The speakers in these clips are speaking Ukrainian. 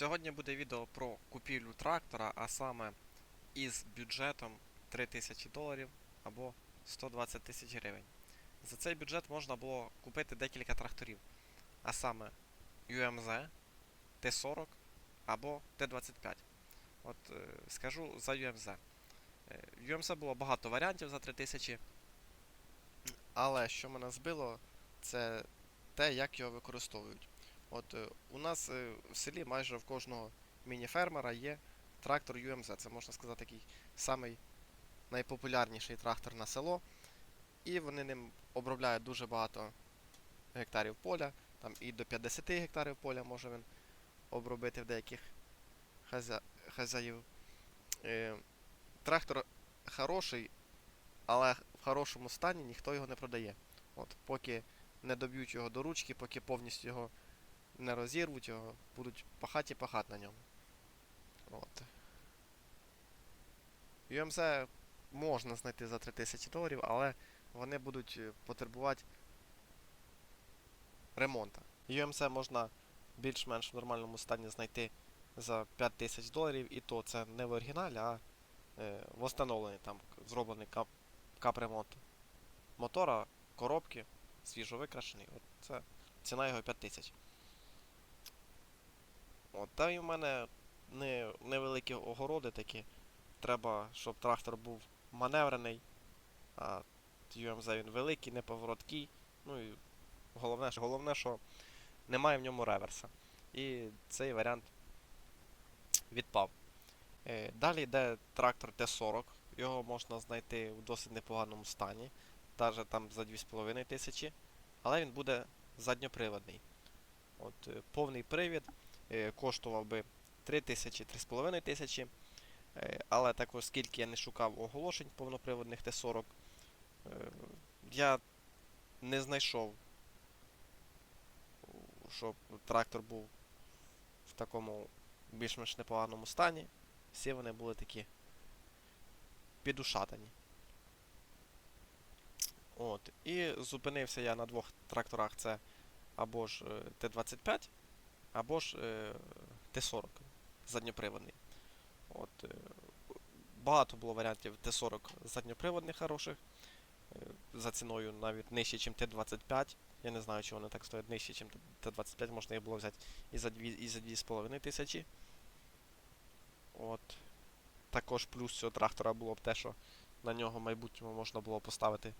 Сьогодні буде відео про купівлю трактора, а саме із бюджетом 3000 доларів або 120 тисяч гривень. За цей бюджет можна було купити декілька тракторів, а саме UMZ, T40 або T25. От е, скажу за UMZ. Е, UMZ було багато варіантів за 3000, але що мене збило, це те, як його використовують. От е, у нас е, в селі майже в кожного міні-фермера є трактор UMZ. Це можна сказати такий самий найпопулярніший трактор на село. І вони ним обробляють дуже багато гектарів поля, там і до 50 гектарів поля може він обробити в деяких хазя... хазяїв. Е, трактор хороший, але в хорошому стані ніхто його не продає. От, поки не доб'ють його до ручки, поки повністю його не розірвуть його, будуть пахати і пахати на ньому. От. UMZ можна знайти за 3000 доларів, але вони будуть е, потребувати ремонту. UMZ можна більш-менш в нормальному стані знайти за 5000 доларів, і то це не в оригіналі, а е, встановлений там зроблений кап, капремонт мотора, коробки, свіжо викрашений. От це ціна його 5000. От, та й в мене не, невеликі огороди такі. Треба, щоб трактор був маневрений. А UMZ він великий, неповороткий. Ну і головне, головне, що немає в ньому реверса. І цей варіант відпав. Е, далі йде трактор Т-40. Його можна знайти в досить непоганому стані. Навіть там за 2,5 тисячі. Але він буде задньоприводний. От, е, повний привід коштував би 3 тисячі, 3,5 тисячі. Е, Але також, скільки я не шукав оголошень повноприводних Т-40, е, я не знайшов, щоб трактор був в такому більш-менш непоганому стані. Всі вони були такі підушатані. От. І зупинився я на двох тракторах. Це або ж е, Т-25, або ж е, Т-40 задньоприводний. От, е, багато було варіантів Т-40 задньоприводних хороших. е, За ціною навіть нижче, ніж Т-25. Я не знаю, чи вони так стоять нижче, ніж Т-25, можна їх було взяти і за 2, і за 2,5 тисячі. От. Також плюс цього трактора було б те, що на нього в майбутньому можна було поставити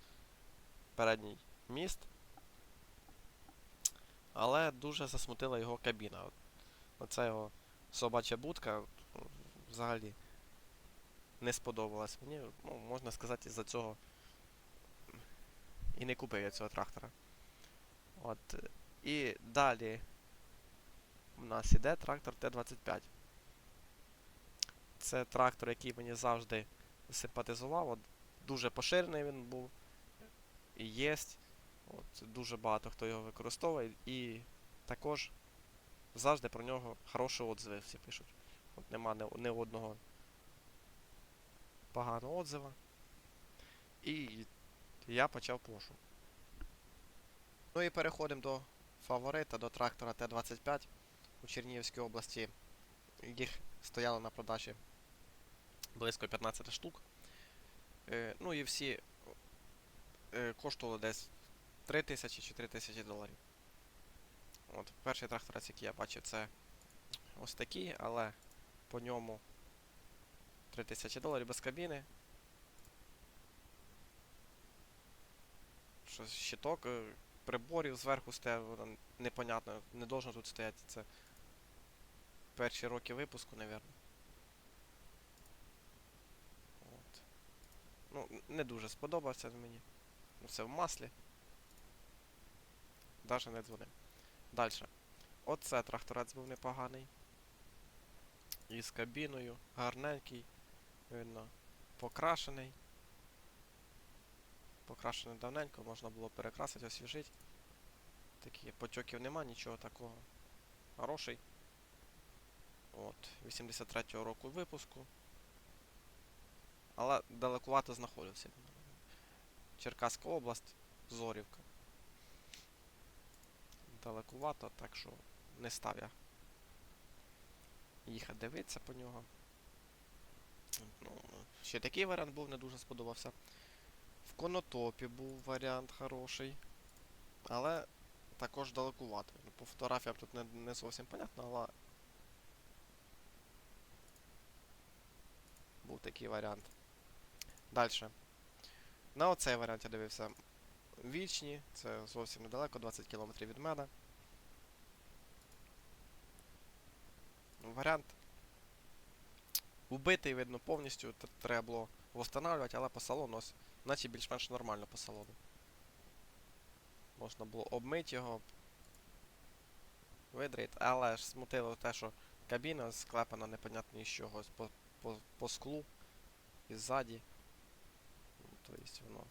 передній міст. Але дуже засмутила його кабіна. Оця його собача будка взагалі не сподобалась мені. Ну, можна сказати, із-за цього і не купив я цього трактора. От. І далі у нас іде трактор Т-25. Це трактор, який мені завжди симпатизував. От, дуже поширений він був. І є. От, дуже багато хто його використовує. І також завжди про нього хороші отзиви всі пишуть. От нема ні одного поганого отзива. І я почав пошук. Ну і переходимо до фаворита, до трактора Т-25 у Чернігівській області. Їх стояло на продажі близько 15 штук. Е, ну і всі е, коштували десь 3 тисячі чи 3 тисячі доларів. От, перший тракторець, який я бачив, це ось такий, але по ньому 3 тисячі доларів без кабіни. Щось щиток, е, приборів зверху воно непонятно, не должно тут стояти. Це перші роки випуску, мабуть. Ну, не дуже сподобався мені. Ну, Все в маслі. Даже не дзвонив. Далі. Оце тракторець був непоганий. Із кабіною. Гарненький. Видно. Покрашений. Покрашений давненько, можна було перекрасити, освіжити. Такі потьоків нема, нічого такого. Хороший. От, 83-го року випуску. Але далекувато знаходився. Черкаська область, Зорівка. Далекувато, так що не став я поїхати дивитися по нього. Ну, ще такий варіант був, не дуже сподобався. В Конотопі був варіант хороший. Але також далекувато. Ну, По фотографіям тут не, не зовсім понятно, але. Був такий варіант. Далі. На оцей варіант я дивився. Вічні, це зовсім недалеко, 20 км від мене. Варіант. Убитий, видно, повністю. Треба було встановлювати, але по салону ось, наче більш-менш нормально по салону. Можна було обмити його, видрити, але ж смутило те, що кабіна склепана непонятно із чогось по, по, по склу і ззаді. Ну, Тобто воно.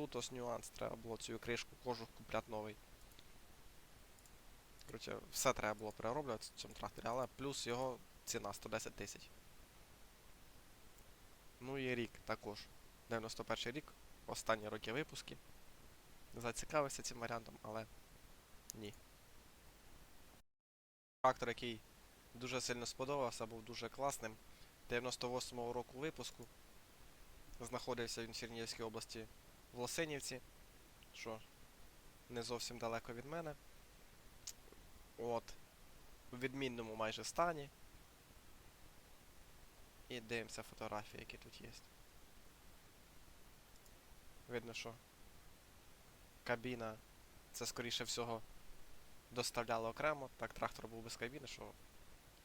Тут ось нюанс, треба було цю кришку кожух купляти новий. Коротше, все треба було перероблювати в цьому тракторі, але плюс його ціна 110 тисяч. Ну і рік також. 91 рік, останні роки випуски. Зацікавився цим варіантом, але ні. Трактор, який дуже сильно сподобався, був дуже класним. 98-го року випуску. Знаходився він в Чернігівській області в Лосинівці, що не зовсім далеко від мене. От. У відмінному майже стані. І дивимося фотографії, які тут є. Видно, що кабіна це скоріше всього доставляли окремо. Так, трактор був без кабіни, що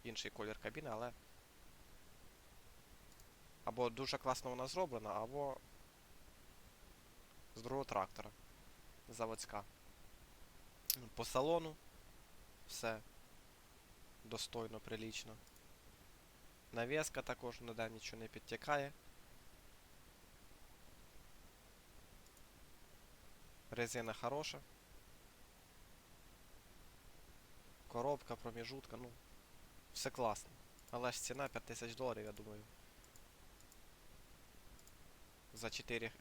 інший колір кабіни, але. Або дуже класно вона зроблена, або з другого трактора. Заводська. По салону все достойно, прилічно. Навіска також ніде нічого не підтікає. Резина хороша. Коробка, проміжутка, ну, все класно. Але ж ціна 5000 доларів, я думаю. За 4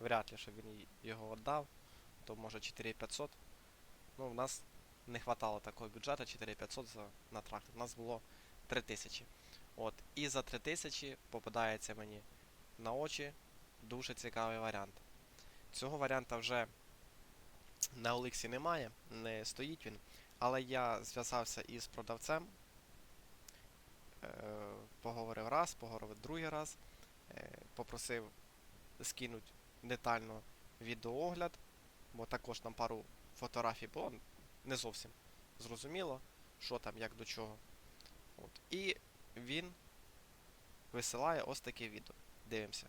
вряд ли, щоб він його віддав. То може 4500. Ну, в нас не хватало такого бюджету 4500 за, на трактор. У нас було 3000. От. І за 3000 попадається мені на очі дуже цікавий варіант. Цього варіанта вже на Олексі немає, не стоїть він. Але я зв'язався із продавцем. Е, поговорив раз, поговорив другий раз. Е, попросив скинути детально відеоогляд, бо також там пару фотографій було не зовсім зрозуміло, що там, як до чого. От. І він висилає ось таке відео. Дивимося.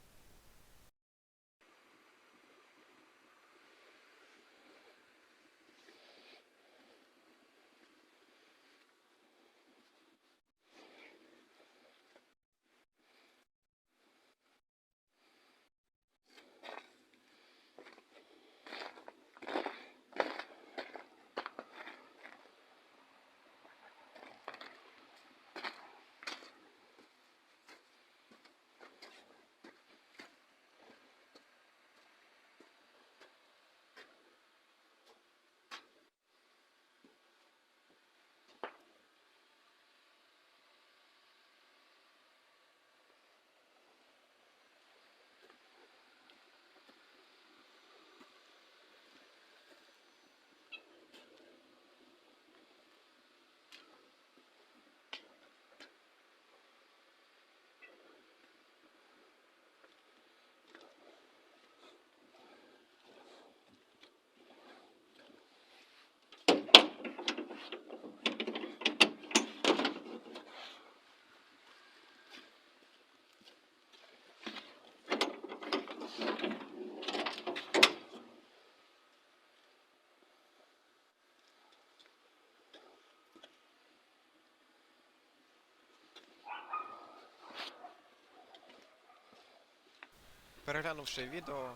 Переглянувши відео,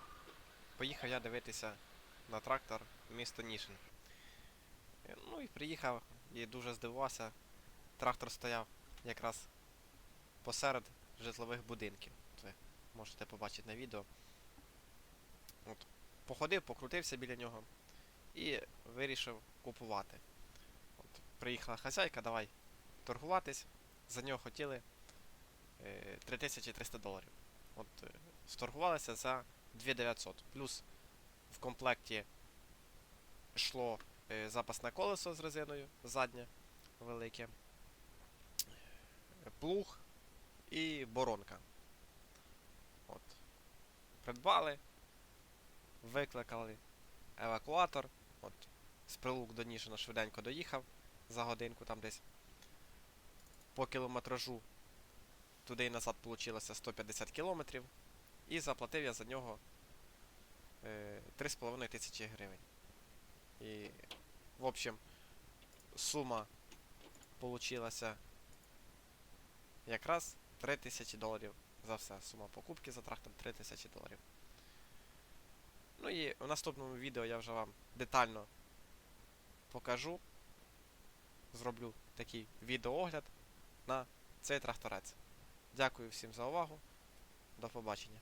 поїхав я дивитися на трактор місто Нішин. Ну і приїхав і дуже здивувався. Трактор стояв якраз посеред житлових будинків. Це можете побачити на відео. Походив, покрутився біля нього і вирішив купувати. От. приїхала хазяйка, давай торгуватись. За нього хотіли е, 3300 доларів. От е, сторгувалися за 2900. Плюс в комплекті йшло е, запасне колесо з резиною заднє велике. е, Плуг і боронка. От. Придбали, викликали евакуатор. От. З прилук до Ніжина швиденько доїхав за годинку там десь. По кілометражу туди і назад вийшло 150 кілометрів. І заплатив я за нього е, 3,5 тисячі гривень. І, в общем, сума получилася якраз 3 тисячі доларів за все. Сума покупки за трактор 3 тисячі доларів. Ну і в наступному відео я вже вам детально покажу. Зроблю такий відеоогляд на цей тракторець. Дякую всім за увагу. До побачення.